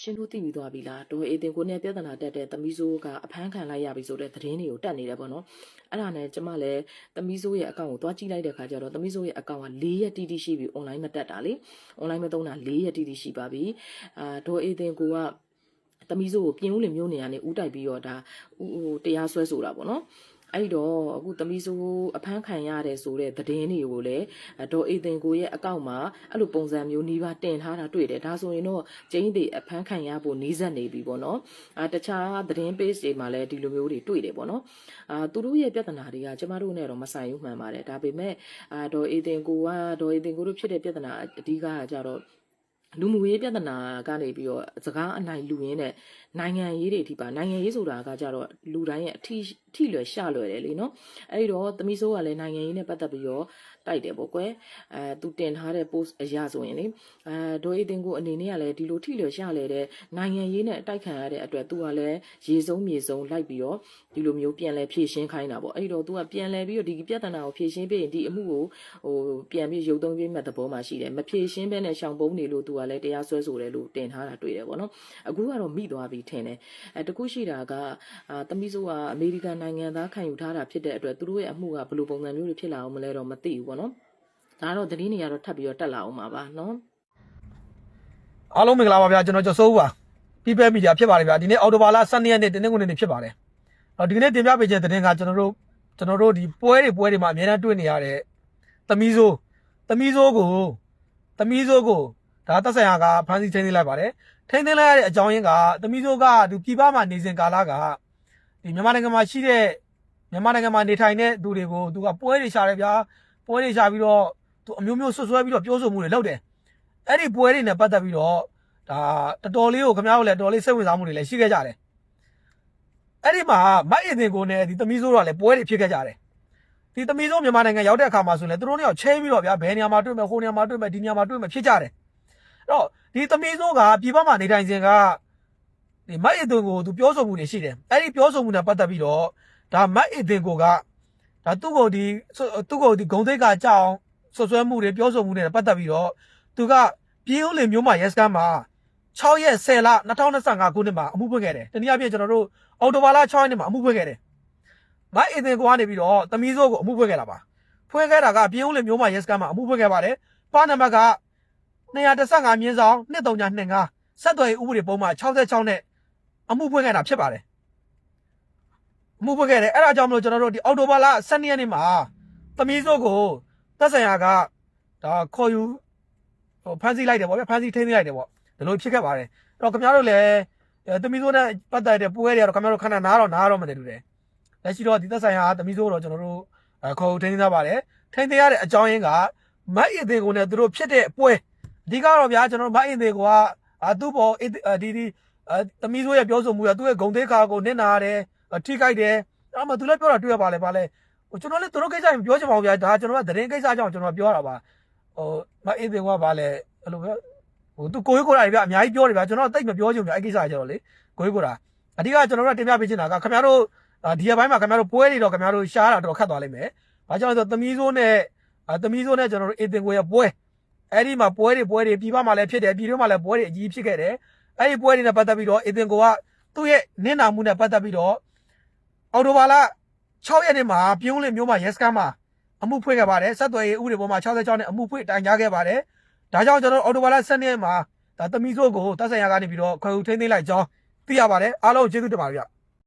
ရှင်တို့သိပြီးသွားပြီလားဒေါ်အေတင်ကိုနဲ့ပြဿနာတက်တဲ့သမီးဆိုးကအဖမ်းခံလိုက်ရပြီဆိုတဲ့သတင်းတွေကိုတက်နေတယ်ပေါ့နော်အဲ့ဒါနဲ့ကျမလည်းသမီးဆိုးရဲ့အကောင့်ကိုသွားကြည့်လိုက်တဲ့ခါကျတော့သမီးဆိုးရဲ့အကောင့်က၄ရက်တိတိရှိပြီ online မတက်တာလေ online မသုံးတာ၄ရက်တိတိရှိပါပြီအာဒေါ်အေတင်ကိုကသမီးဆိုးကိုပြင်ဦးလင်မျိုးနေရနေဥတိုက်ပြီးတော့ဒါဟိုတရားစွဲဆိုတာပေါ့နော် အဲ့တော့အခုသမီးဆိုးအဖမ်းခံရတယ်ဆိုတဲ့သတင်းတွေကိုလည်းဒေါ်အေတင်ကိုရဲ့အကောင့်မှာအဲ့လိုပုံစံမျိုးနှီးပါတင်ထားတာတွေ့တယ်ဒါဆိုရင်တော့ကျင်းတွေအဖမ်းခံရဖို့နှီးစက်နေပြီပေါ့နော်အာတခြားသတင်း page တွေမှာလည်းဒီလိုမျိုးတွေတွေ့တယ်ပေါ့နော်အာသူတို့ရဲ့ပြဿနာတွေကကျမတို့နဲ့တော့မဆိုင်ဘူးမှန်ပါတယ်ဒါပေမဲ့အာဒေါ်အေတင်ကိုကဒေါ်အေတင်ကိုတို့ဖြစ်တဲ့ပြဿနာအဓိကကကြတော့ လူမှုရေးပြဿနာကနေပြီးတော့စကားအနိုင်လူရင်းနဲ့နိုင်ငံရေးတွေအထိပါနိုင်ငံရေးဆိုတာကကြတော့လူတိုင်းရဲ့အထီးအထီးလွယ်ရှလွယ်တယ်လေနော်အဲ့ဒီတော့သမီးစိုးကလည်းနိုင်ငံရေးနဲ့ပတ်သက်ပြီးတော့တိုက်တယ်ပေါ့ကွယ်အဲသူတင်ထားတဲ့ post အရာဆိုရင်လေအဲဒေါ်အေတင်ကိုအနေနဲ့ကလည်းဒီလိုထိလွယ်ရှလွယ်တဲ့နိုင်ငံရေးနဲ့အတိုက်ခံရတဲ့အတွက်သူကလည်းရေစုံမြေစုံလိုက်ပြီးတော့ဒီလိုမျိုးပြန်လဲဖြည့်ရှင်းခိုင်းတာပေါ့အဲ့ဒီတော့သူကပြန်လဲပြီးတော့ဒီပြဿနာကိုဖြည့်ရှင်းပြီးရင်ဒီအမှုကိုဟိုပြန်ပြီးရုပ်သုံးပြမဲ့သဘောမှရှိတယ်မဖြည့်ရှင်းဘဲနဲ့ရှောင်ပုံးနေလို့သူကလည်းတရားစွဲဆိုတယ်လို့တင်ထားတာတွေ့တယ်ပေါ့နော်အခုကတော့မိသွားပြီထင်တယ်အဲတခုရှိတာကအာတမိဆိုးကအမေရိကန်နိုင်ငံသားခံယူထားတာဖြစ်တဲ့အတွက်သူတို့ရဲ့အမှုကဘယ်လိုပုံစံမျိုးတွေဖြစ်လာအောင်မလဲတော့မသိဘူးပေါ့နော်ဒါတော့သတင်းတွေကတော့ထပ်ပြီးတော့တက်လာအောင်ပါပါနော်အားလုံးမင်္ဂလာပါဗျာကျွန်တော်ကျော်စိုးဦးပါ People Media ဖြစ်ပါတယ်ဗျာဒီနေ့အော်တိုဘာလ12ရက်နေ့တင်းနေကုန်နေ့ဖြစ်ပါတယ်အော်ဒီကနေ့တင်ပြပေးခြင်းသတင်းကကျွန်တော်တို့ကျွန်တော်တို့ဒီပွဲတွေပွဲတွေမှာအများအားတွေ့နေရတဲ့သမီးဆိုးသမီးဆိုးကိုသမီးဆိုးကို ဒါသက်ဆိုင်ရာကဖမ်းဆီးထိန်းသိမ်းလိုက်ပါတယ်ထိန်းသိမ်းလိုက်ရတဲ့အကြောင်းရင်းကသမီးဆိုးကဒီပြည်ပမှာနေစဉ်ကာလကဒီမြန်မာနိုင်ငံမှာရှိတဲ့မြန်မာနိုင်ငံမှာနေထိုင်တဲ့သူတွေကိုသူကပွဲတွေရှာတယ်ဗျာပွဲတွေရှာပြီးတော့သူအမျိုးမျိုးဆွဆွဲပြီးတော့ပြောဆိုမှုတွေလုပ်တယ်အဲ့ဒီပွဲတွေနဲ့ပတ်သက်ပြီးတော့ဒါတော်တော်လေးကိုခင်ဗျားတို့လည်းတော်တော်လေးစိတ်ဝင်စားမှုတွေလည်းရှိခဲ့ကြတယ်အဲ့ဒီမှာမိုက်အင်တင်ကိုနဲ့ဒီသမီးစိုးတော့လည်းပွဲတွေဖြစ်ခဲ့ကြတယ်ဒီသမီးစိုးမြန်မာနိုင်ငံရောက်တဲ့အခါမှာဆိုရင်လည်းသူတို့နဲ့ချင်းပြီးတော့ဗျာဘယ်နေရာမှာတွေ့မယ်ဟိုနေရာမှာတွေ့မယ်ဒီနေရာမှာတွေ့မယ်ဖြစ်ကြတယ်အဲ့ တော့ဒီသမီးစိုးကပြည်ပမှာနေထိုင်စဉ်ကဒီမိုက်အင်တင်ကိုသူပြောဆိုမှုတွေရှိတယ်အဲ့ဒီပြောဆိုမှုနဲ့ပတ်သက်ပြီးတော့ဒါမိုက်အင်တင်ကိုကဒါသူ့ကိုဒီသူ့ကိုဒီဂုံသိက္ခာကြောက်အောင်ဆွဆွဲမှုတွေပြောဆိုမှုတွေနဲ့ပတ်သက်ပြီးတော့သူကပြည်ဦးလင်မျိုးမရက်စကန်မှာ6ရက်10လ2025ခုနှစ်မှာအမှုဖွင့်ခဲ့တယ်။တနည်းအားဖြင့်ကျွန်တော်တို့အော်တိုဘာလ6ရက်နေ့မှာအမှုဖွင့်ခဲ့တယ်။မိုက်အင်တင်ကွာနေပြီးတော့တမီးစိုးကိုအမှုဖွင့်ခဲ့တာပါ။ဖွင့်ခဲ့တာကပြည်ဦးလင်မျိုးမရက်စကန်မှာအမှုဖွင့်ခဲ့ပါတယ်။ပါနံပါတ်က 215မြင်းဆောင်2325ဆက်သွယ်ရေးဥပဒေပုံမှန်66နဲ့အမှုဖွင့်ခဲ့တာဖြစ်ပါတယ်။အမှုဖွင့်ခဲ့တယ်။အဲ့ဒါကြောင့်မလို့ကျွန်တော်တို့ဒီအော်တိုဘာလ12ရက်နေ့မှာတမီးစိုးကိုသက်ဆိုင်ရာကဒါခေါ်ယူဟိုဖမ်းဆီးလိုက်တယ်ပေါ့ဗျာဖမ်းဆီးထိန်းသိမ်းလိုက်တယ်ပေါ့ဒီလိုဖြစ်ခဲ့ပါတယ်အဲ့တော့ခင်ဗျားတို့လည်းအဲတမီဆိုးနဲ့ပတ်သက်တဲ့ပွဲတွေကတော့ခင်ဗျားတို့ခဏနားတော့နားတော့မတည်ဘူးလေလက်ရှိတော့ဒီသက်ဆိုင်ရာတမီဆိုးတော့ကျွန်တော်တို့အဲခေါ်ထိန်းသိမ်းထားပါတယ်ထိန်းသိမ်းရတဲ့အကြောင်းရင်းကမတ်အင်သေးကိုနဲ့သူတို့ဖြစ်တဲ့ပွဲ အဓိကတော့ဗျာကျွန်တော်တို့မတ်အင်သေးကိုကအာသူ့ပေါ်ဒီဒီအဲတမီဆိုးရဲ့ပြောဆိုမှုကသူ့ရဲ့ဂုံသေးခါကိုနစ်နာတယ်ထိခိုက်တယ်အဲ့မှသူလည်းပြောတာတွေ့ရပါလေပါလေဟိုကျွန်တော်လည်းသူတို့ကိစ္စမပြောချင်ပါဘူးဗျာဒါကျွန်တော်ကသတင်းကိစ္စကြောင့်ကျွန်တော်ပြောတာပါဟိုမတ်အင်သေးကပါလေအဲ့လိုပဲဟိုသူကိုရေးကိုတာတွေဗျအများကြီးပြောတယ်ဗျကျွန်တော်တိတ်မပြောချင်ဘူးအဲ့ကိစ္စကကျတော့လေကိုရေးကိုတာအဓိကကျွန်တော်တို့တင်ပြပေးချင်တာကခင်ဗျားတို့ဒီရက်ပိုင်းမှာခင်ဗျားတို့ပွဲတွေတော့ခင်ဗျားတို့ရှားတာတော့ခတ်သွားလိမ့်မယ်။ဘာကြောင့်လဲဆိုတော့သမီးစိုးနဲ့သမီးစိုးနဲ့ကျွန်တော်တို့အင်တင်ကိုရဲ့ပွဲ အဲ့ဒီမှာပွဲတွေပွဲတွေပြည်ပမှာလည်းဖြစ်တယ်ပြည်တွင်းမှာလည်းပွဲတွေအကြီးဖြစ်ခဲ့တယ်။အဲ့ဒီပွဲတွေနဲ့ပတ်သက်ပြီးတော့အင်တင်ကိုကသူ့ရဲ့နင့်နာမှုနဲ့ပတ်သက်ပြီးတော့အော်တိုဘာလ6ရက်နေ့မှာပြုံးလင်မျိုးမှာရက်စကန်မှာအမှုဖွင့်ခဲ့ပါတယ်။ဆက်သွယ်ရေးဥပဒေပေါ်မှာ66နဲ့အမှုဖွင့်တိုင်ကြားခဲ့ပါတယ်။ဒါကြောင့်ကျွန်တော်အော်တိုဘာလ7ရက်မှာဒါသမီးစိုးကိုတပ်ဆိုင်ရာကနေပြီးတော့ခွဲယူထိန်းသိမ်းလိုက်ကြောင်းသိရပါတယ်အားလုံးကျေးဇူးတင်ပါတယ်ဗျ